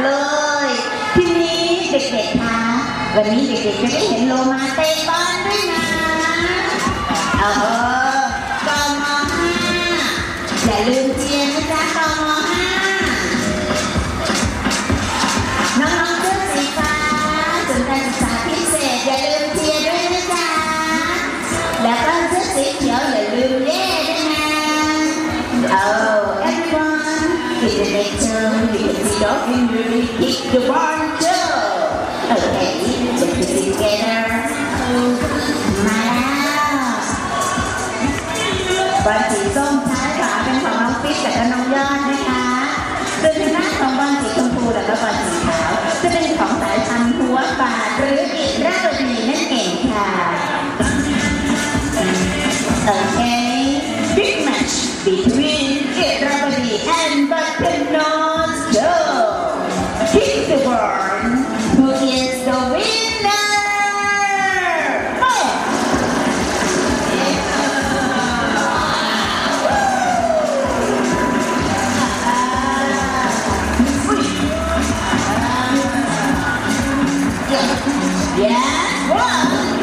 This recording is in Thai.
เลย ทีนี้เด็กๆคะวันนี้เด็กๆจะได้เห็นโลมาเต้นบ้าด้วยนะเออตอห้าอย่าลืมเจียนนะจ๊ะตอมอห้าน้องๆชุดสีฟ้าจนดการศึกษาพิเศษอย่าลืมเจียนด้วยนะจ๊ะแล้วก็ชุดสีเขียวอย่าลืมเย่ด้วยนะเออ the lecture, we can see dog and really kick the ball too. Okay, let's put it together. มาแล้วบอลสีส้มซ้ายขวาเป็นของน้องปิ๊กกับน้องยอดนะคะส่วนทางด้านของบอลสีชมพูแล้วก็บอลสีขาวจะเป็นของสายพันธุ์หัวป่าหรืออิราวดีนั่นเองค่ะ Okay, Kick the ball. Who is the winner? Yeah, one,